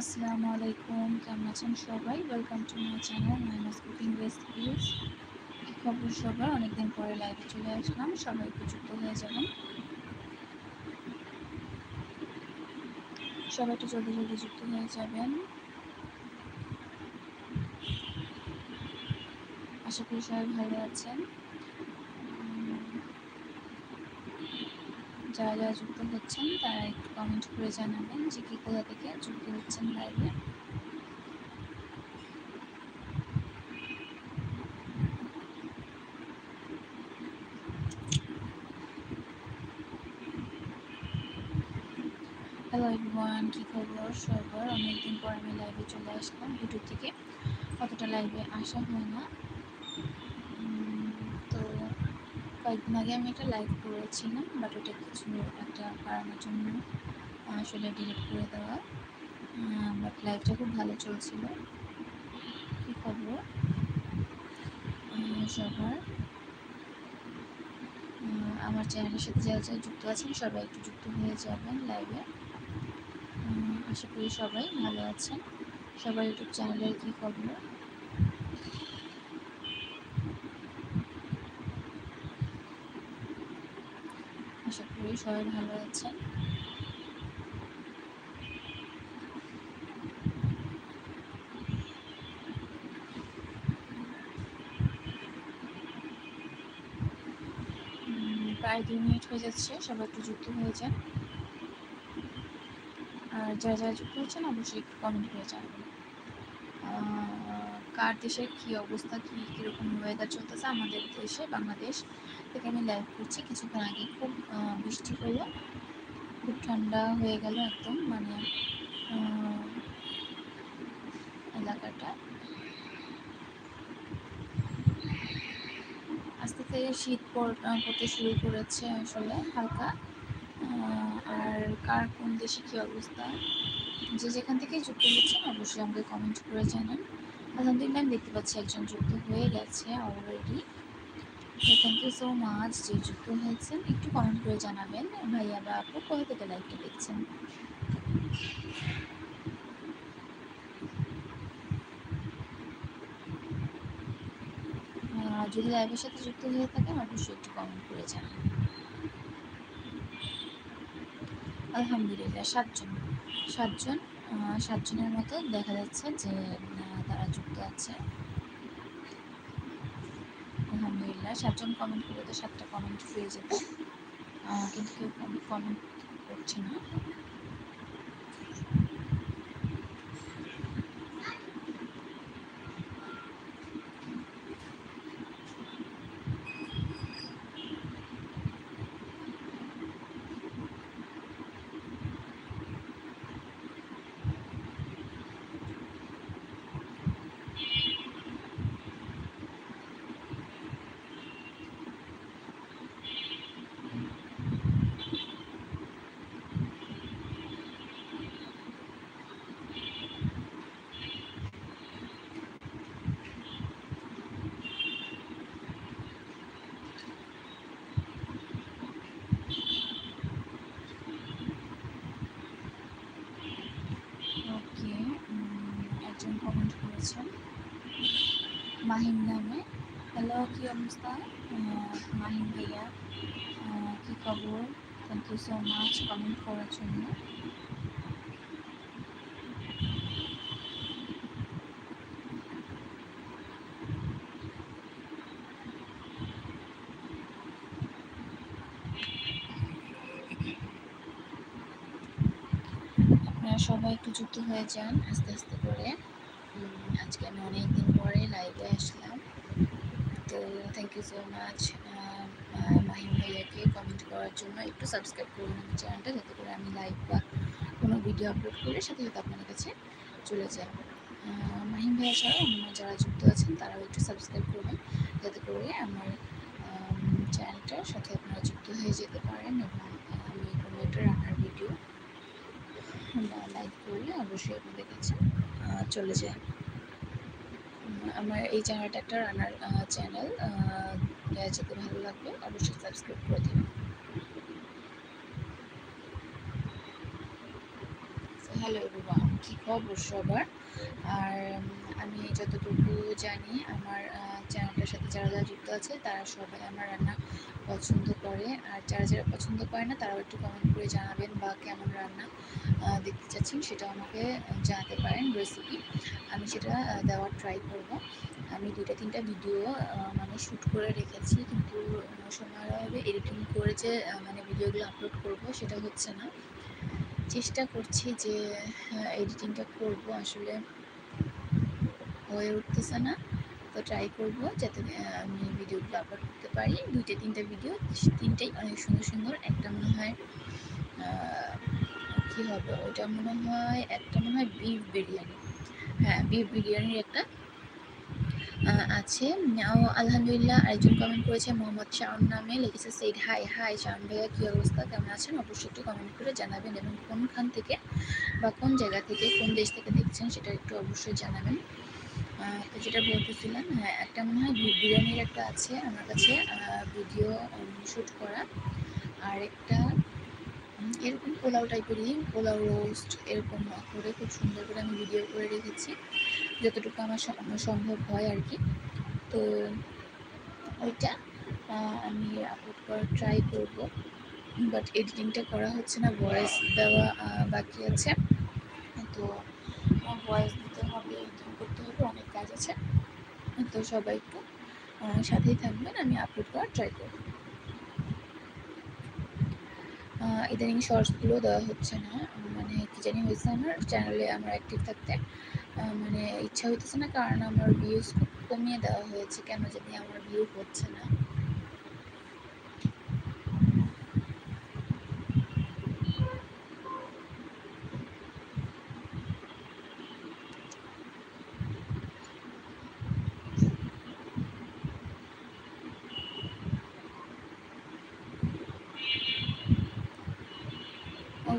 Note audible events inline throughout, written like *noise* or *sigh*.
আসসালামু আলাইকুম, কেমন আছেন সবাই? Welcome to my channel minus cooking recipes খবর সবার? অনেকদিন পরে লাইভে চলে আসলাম, সবাই একটু যুক্ত হয়ে যাবেন। সবাই একটু জলদি জলদি যুক্ত হয়ে যাবেন। আশা করি সবাই ভালো আছেন। যারা যারা যুক্ত হচ্ছেন, তারা একটু কমেন্ট করে জানাবেন যে কি কোথা থেকে যুক্ত হচ্ছেন লাইভে হ্যালো এভরিওয়ান কী খবর? সবার অনেকদিন পর আমি লাইভে চলে আসলাম ইউটিউব থেকে। কতটা লাইভে আসা হয় না তো কয়েকদিন আগে আমি একটা লাইভ করেছিলাম বাট ওটা কিছু একটা কারণের জন্য আসলে ডিলিট করে দেওয়া। বাট লাইভটা খুব ভালো চলছিল। কী খবর? সবার? আমার চ্যানেলের সাথে যারা যারা যুক্ত আছেন, সবাই একটু যুক্ত হয়ে যাবেন লাইভে আশা করি সবাই ভালো আছেন। সবার ইউটিউব চ্যানেলের কী খবর আশা সবাই ভালো আছেন। প্রায় দুই মিনিট হয়ে যাচ্ছে, সবাই একটু যুক্ত হয়ে যান। আর যারা যারা যুক্ত হচ্ছেন, অবশ্যই একটু কমেন্ট করে জানাবেন। কার দেশের কী অবস্থা, কী, কীরকম ওয়েদার চলতেছে আমাদের দেশে, বাংলাদেশ? থেকে আমি লাইভ করছি কিছুক্ষণ আগে খুব বৃষ্টি হলো খুব ঠান্ডা হয়ে গেল একদম মানে এলাকাটা। আস্তে আস্তে শীত পড়তে শুরু করেছে আসলে হালকা। আর কার কোন দেশে কী অবস্থা? যে যেখান থেকে যুক্ত হচ্ছেন অবশ্যই আমাকে কমেন্ট করে জানান। আলহামদুলিল্লাহ, আমি দেখতে পাচ্ছি একজন যুক্ত হয়ে গেছে already thank you so much যে যুক্ত হয়েছেন। একটু কমেন্ট করে জানাবেন। ভাইয়া বা আপু কোথা থেকে লাইভটা দেখছেন? যদি লাইভের সাথে যুক্ত হয়ে থাকেন, অবশ্যই একটু কমেন্ট করে জানান আলহামদুলিল্লাহ, সাতজন। সাতজন সাতজনের মতো দেখা যাচ্ছে যে তারা যুক্ত আছে। আলহামদুলিল্লাহ সাতজন কমেন্ট করলে তো সাতটা কমেন্ট পেয়ে যেত কিন্তু কেউ কমেন্ট করছে না করেছেন মাহিম নামে হ্যালো কি অবস্থা? মাহিম ভাইয়া কি খবর? Thank you so much comment করার জন্য সবাই একটু যুক্ত হয়ে যান আস্তে আস্তে করে। আজকে আমি অনেক দিন পরে লাইভে আসলাম। তো thank you so much Mahim ভাইয়াকে কমেন্ট করার জন্য। একটু সাবস্ক্রাইব করুন আমার চ্যানেলটা যাতে করে আমি লাইভ বা কোনো ভিডিও আপলোড করে সাথে সাথে আপনাদের কাছে চলে যায়। মাহিম ভাইয়া ছাড়াও অন্য যারা যুক্ত আছেন, তারাও একটু সাবস্ক্রাইব করবেন যাতে করে আমার চ্যানেলটার সাথে আপনারা যুক্ত হয়ে যেতে পারেন এবং আমি কোনো একটা রান্নার ভিডিও লাইভ করলে অবশ্যই আপনাদের কাছে চলে যায়। আমার এই চ্যানেলটা একটা রান্নার চ্যানেল যেতে ভালো লাগবে, অবশ্যই সাবস্ক্রাইব করে দিন হ্যালো এভরিওয়ান কী খবর সবার? আর আমি যতটুকু জানি আমার চ্যানেলটার সাথে যারা যারা যুক্ত আছে তারা সবাই আমার রান্না পছন্দ করে। আর যারা যারা পছন্দ করে না তারাও একটু কমেন্ট করে জানাবেন বা কেমন রান্না দেখতে চাচ্ছেন সেটা আমাকে জানাতে পারেন রেসিপি আমি সেটা দেওয়ার ট্রাই করব। আমি দুইটা তিনটা ভিডিও মানে শ্যুট করে রেখেছি কিন্তু সময় হবে এডিটিং করে যে মানে ভিডিওগুলো আপলোড করব সেটা হচ্ছে না। চেষ্টা করছি যে এডিটিংটা করব। আসলে হয়ে উঠতেছে না, তো ট্রাই করব যাতে আমি ভিডিওগুলো আপলোড করতে পারি। দুইটা, তিনটা ভিডিও তিনটাই অনেক সুন্দর সুন্দর। একটা মনে হয় কী হবে? ওটা মনে হয়, একটা মনে হয় বিফ বিরিয়ানি। হ্যাঁ বিফ বিরিয়ানির একটা আছে। ও, আলহামদুলিল্লাহ, আরেকজন কমেন্ট করেছে, মোহাম্মদ শাওন নামে, লিখেছে সেইড হাই হাই, শাওন ভাইয়া, কী অবস্থা? কেমন আছেন? অবশ্যই একটু কমেন্ট করে জানাবেন এবং কোনখান থেকে বা কোন জায়গা থেকে, কোন দেশ থেকে দেখছেন সেটা একটু অবশ্যই জানাবেন। তো যেটা বলতেছিলাম হ্যাঁ একটা মনে হয় বিরিয়ানির একটা আছে আমার কাছে ভিডিও শ্যুট করা। আর একটা এরকম পোলাও টাইপেরই পোলাও রোস্ট এরকম করে খুব সুন্দর করে আমি ভিডিও করে রেখেছি। যতটুকু আমার সম্ভব হয় আর কি। তো ওইটা আমি আপলোড করার ট্রাই করব। বাট এডিটিংটা করা হচ্ছে না ভয়েস দেওয়া বাকি আছে। তো ভয়েস দিতে হবে এডিটিং করতে হবে, অনেক কাজ আছে। তো সবাই একটু সাথেই থাকবেন, আমি আপলোড করার ট্রাই করব। ইদানিং শর্টসগুলো দেওয়া হচ্ছে না। মানে কী জানি হয়েছে আমার চ্যানেলে আমার অ্যাক্টিভ থাকতে। মানে ইচ্ছা হইতেছে না, কারণ আমার ভিউজ খুব কমিয়ে দেওয়া হয়েছে। কেন জানি আমার ভিউ হচ্ছে না।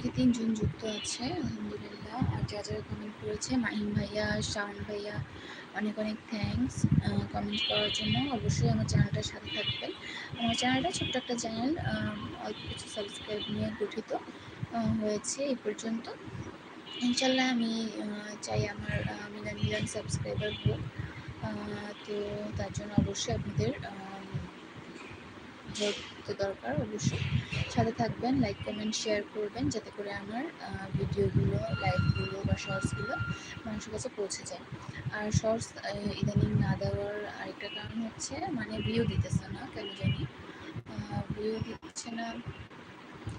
ওকে তিনজন যুক্ত আছে, আলহামদুলিল্লাহ। আর যা যারা কমেন্ট করেছে, মাহিম ভাইয়া, শাওন ভাইয়া, অনেক অনেক থ্যাংকস কমেন্ট করার জন্য। অবশ্যই আমার চ্যানেলটার সাথে থাকবেন। আমার চ্যানেলটা ছোট্ট একটা চ্যানেল অল্প কিছু সাবস্ক্রাইব নিয়ে গঠিত হয়েছে এই পর্যন্ত। ইনশাল্লাহ আমি চাই আমার মিলান মিলান সাবস্ক্রাইবার হোক। তো তার জন্য অবশ্যই আপনাদের হেল্প দরকার অবশ্যই। সাথে থাকবেন লাইক কমেন্ট শেয়ার করবেন যাতে করে আমার ভিডিওগুলো লাইভগুলো বা শর্টসগুলো মানুষের কাছে পৌঁছে যায়। আর শর্টস ইদানিং না দেওয়ার আরেকটা কারণ হচ্ছে মানে ভিউ দিতেছে না, কেন জানি? ভিউ দিচ্ছে না,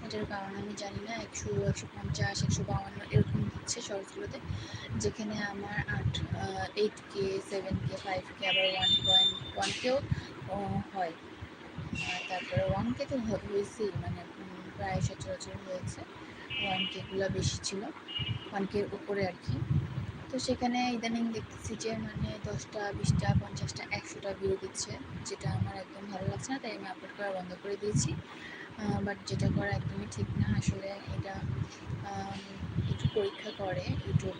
এটার কারণ আমি জানি না, একশো একশো পঞ্চাশ, একশো বাউান্ন, এরকম দিচ্ছে শর্টসগুলোতে যেখানে আমার আট eight K seven K five K আবার ওয়ান পয়েন্ট ওয়ান কেও হয়। তারপরে ওয়ান কে তো হয়েছেই মানে প্রায় সচরাচর হয়েছে। ওয়ান কেগুলো বেশি ছিল ওয়ান কের উপরে আর কি। তো সেখানে ইদানিং দেখতেছি যে মানে দশটা, বিশটা, পঞ্চাশটা, একশোটা ভিউ দিচ্ছে, যেটা আমার একদম ভালো লাগছে না, তাই আমি আপলোড করা বন্ধ করে দিয়েছি। বাট যেটা করা একদমই ঠিক না, আসলে এটা একটু পরীক্ষা করে ইউটিউব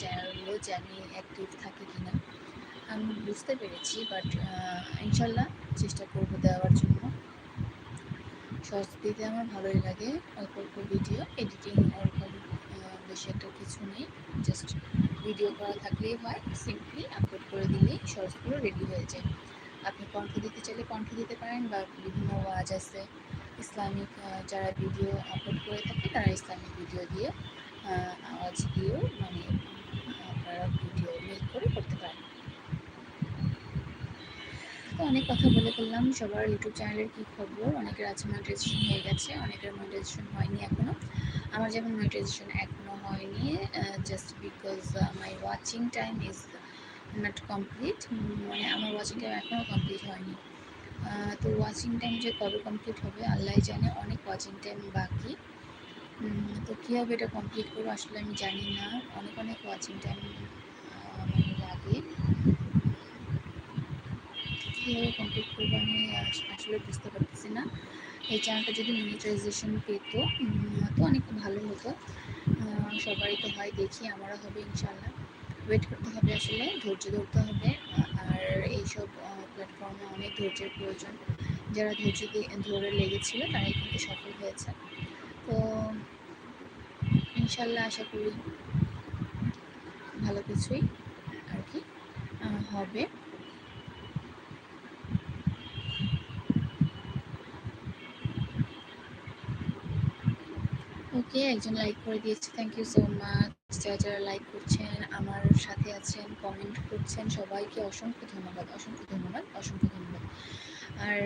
চ্যানেলগুলো যে আমি অ্যাক্টিভ থাকি কিনা। আমি বুঝতে পেরেছি বাট ইনশাল্লাহ চেষ্টা করব দেওয়ার জন্য। শর্টস দিতে আমার ভালোই লাগে অল্প অল্প ভিডিও এডিটিং ওরকম বেশি একটা কিছু নেই। জাস্ট ভিডিও করা থাকলেই হয় সিম্পলি আপলোড করে দিলেই শর্টসগুলো রেডি হয়ে যায়। আপনি কণ্ঠ দিতে চাইলে কণ্ঠ দিতে পারেন বা বিভিন্ন ওয়াজ আছে। ইসলামিক যারা ভিডিও আপলোড করে থাকে তারা ইসলামিক ভিডিও দিয়ে আওয়াজ দিয়েও মানে আপনারা ভিডিও মেক করে করতে পারেন। তো অনেক কথা বলে ফেললাম। সবার ইউটিউব চ্যানেলের কী খবর? অনেকের আছে মনিটাইজেশন হয়ে গেছে, অনেকের মনিটাইজেশন হয়নি এখনও আমার যেমন মনিটাইজেশন এখনও হয়নি just because my watching time is not complete মানে আমার ওয়াচিং টাইম এখনও কমপ্লিট হয়নি। তো ওয়াচিং টাইম যে কবে কমপ্লিট হবে, আল্লাহ জানে, অনেক ওয়াচিং টাইম বাকি। তো কীভাবে এটা কমপ্লিট করব আসলে আমি জানি না। অনেক অনেক ওয়াচিং টাইম আমার লাগে। কীভাবে কমপ্লিট করব, আমি আসলে বুঝতে পারতেছি না। এই চ্যানেলটা যদি মনিটাইজেশন পেত তো অনেক ভালো হতো। সবারই তো হয়, দেখি আমারও হবে ইনশাল্লাহ ওয়েট করতে হবে আসলে, ধৈর্য ধরতে হবে। আর এইসব প্ল্যাটফর্মে অনেক ধৈর্যের প্রয়োজন। যারা ধৈর্য ধরে লেগেছিল, তারাই কিন্তু সফল হয়েছে। তো ইনশাল্লাহ আশা করি ভালো কিছুই আর কি হবে। ওকে একজন লাইক করে দিয়েছে। থ্যাংক ইউ সো মাচ যারা যারা লাইক করছেন, আমার সাথে আছেন কমেন্ট করছেন, সবাইকে অসংখ্য ধন্যবাদ অসংখ্য ধন্যবাদ অসংখ্য ধন্যবাদ। আর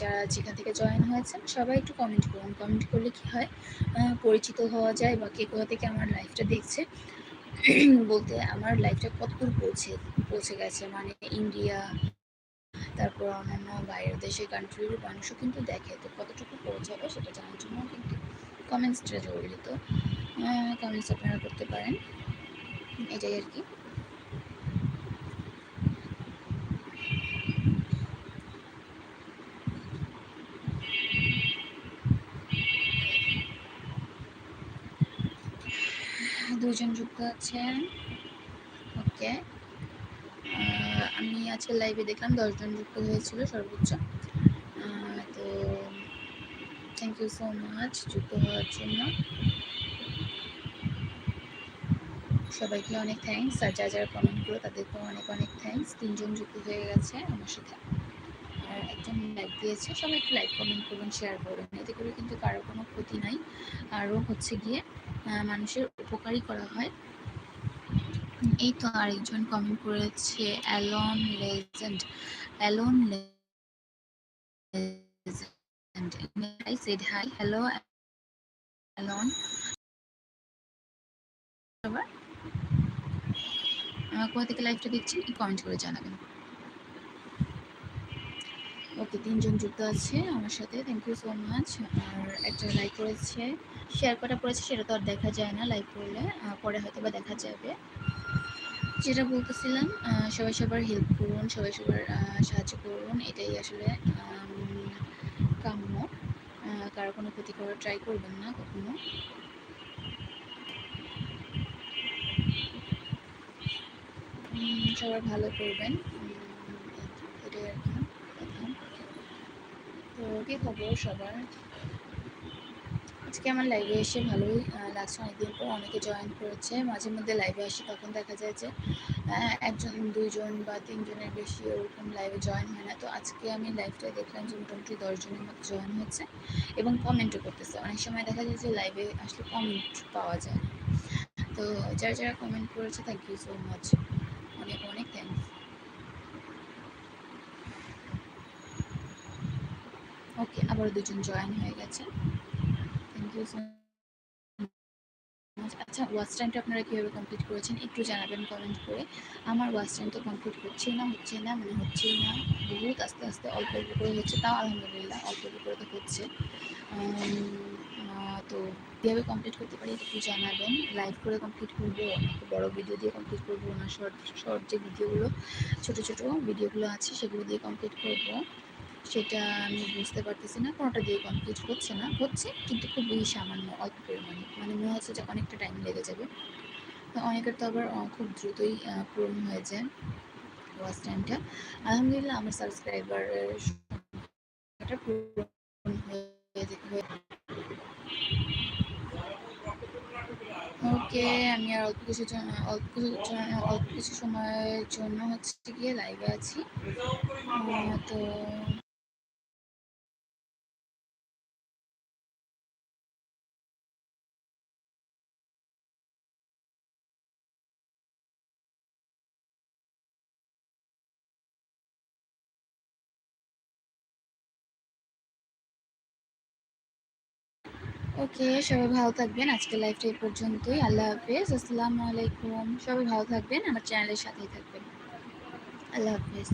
যারা যেখান থেকে জয়েন হয়েছেন, সবাই একটু কমেন্ট করুন। কমেন্ট করলে কি হয়? পরিচিত হওয়া যায় বা কে কোথা থেকে আমার লাইফটা দেখছে। *clears throat* বলতে আমার লাইফটা কতদূর পৌঁছে পৌঁছে গেছে? মানে ইন্ডিয়া তারপর অন্যান্য বাইরের দেশের কান্ট্রির মানুষও কিন্তু দেখে। তো কতটুকু পৌঁছাবে সেটা জানার জন্য কিন্তু কমেন্টসটা জরুরি তো। কমেন্টস আপনারা করতে পারেন। এটাই আর কি। দুজন যুক্ত আছেন। ওকে আমি আজকে লাইভে দেখলাম দশজন যুক্ত হয়েছিল সর্বোচ্চ তো থ্যাংক ইউ সো মাচ যুক্ত হওয়ার জন্য। সবাইকে অনেক থ্যাংকস আর যা যারা কমেন্ট করো, তাদেরকেও অনেক অনেক থ্যাংকস তিনজন যুক্ত হয়ে গেছে আমার সাথে। আর একজন লাইক দিয়েছে, সবাই একটু লাইক কমেন্ট করবেন শেয়ার করবেন এতে করে কিন্তু কারও কোনো ক্ষতি নাই। আরও হচ্ছে গিয়ে মানুষের উপকারই করা হয়। এই তো আরেকজন কমেন্ট করেছে Alan legend Alan legend I said hi hello Alan আবার কোথা থেকে লাইভটা দেখছেন কমেন্ট করে জানাবেন। ওকে তিনজন যুক্ত আছে আমার সাথে থ্যাংক ইউ সো মাচ আর একটা লাইক করেছে শেয়ার করা করেছে সেটা তো আর দেখা যায় না লাইক করলে পরে হয়তো বা দেখা যাবে। যেটা বলতেছিলাম সবাই সবার হেল্প করুন, সবাই সবার সাহায্য করুন, এটাই আসলে কারও কোনো ক্ষতি করার ট্রাই করবেন না কখনো। সবার ভালো করবেন। এটাই আর কি তো কি খবর সবার? আজকে আমার লাইভে এসে ভালোই লাগছে। অনেকদিন পর অনেকে জয়েন করেছে। মাঝে মধ্যে লাইভে আসে, তখন দেখা যায় যে একজন, দুইজন বা তিনজনের বেশি ওরকম লাইভে জয়েন হয় না। তো আজকে আমি লাইভটা দেখলাম যে মোটামুটি দশজনের মতো জয়েন হচ্ছে এবং কমেন্টও করতেছে। অনেক সময় দেখা যায় যে লাইভে আসলে কমেন্ট পাওয়া যায় তো যারা যারা কমেন্ট করেছে থ্যাংক ইউ সো মাচ অনেক অনেক থ্যাংকস ওকে আবার দুজন জয়েন হয়ে গেছে। থ্যাংক আচ্ছা ওয়াচ টাইমটা আপনারা কীভাবে কমপ্লিট করেছেন একটু জানাবেন কমেন্ট করে। আমার ওয়াচ টাইম তো কমপ্লিট হচ্ছেই না হচ্ছে না মানে হচ্ছেই না। বহুত আস্তে আস্তে অল্প অল্প করে হচ্ছে, তাও আলহামদুলিল্লাহ অল্প অল্প করে তো হচ্ছে। তো কীভাবে কমপ্লিট করতে পারি একটু জানাবেন। লাইভ করে কমপ্লিট করব বড়ো ভিডিও দিয়ে কমপ্লিট করব, না শর্ট শর্ট যে ভিডিওগুলো ছোটো ছোটো ভিডিওগুলো আছে, সেগুলো দিয়ে কমপ্লিট করব। সেটা আমি বুঝতে পারতেছি না। কোনোটা দিয়ে কমপ্লিট হচ্ছে না। হচ্ছে, কিন্তু খুবই সামান্য, অল্প পরিমাণে। মানে মনে হচ্ছে যে অনেকটা টাইম লেগে যাবে। অনেকের তো আবার খুব দ্রুতই পূরণ হয়ে যায় ওয়াচ টাইমটা। আলহামদুলিল্লাহ, আমার হয়ে ওকে, আমি আর অল্প কিছু অল্প কিছু অল্প কিছু সময়ের জন্য হচ্ছে গিয়ে লাইভে আছি। তো ওকে, সবাই ভালো থাকবেন। আজকে লাইফটা এই পর্যন্তই। আল্লাহ হাফেজ। আসসালামু আলাইকুম। সবাই ভালো থাকবেন, আমার চ্যানেলের সাথেই থাকবেন। আল্লাহ হাফেজ।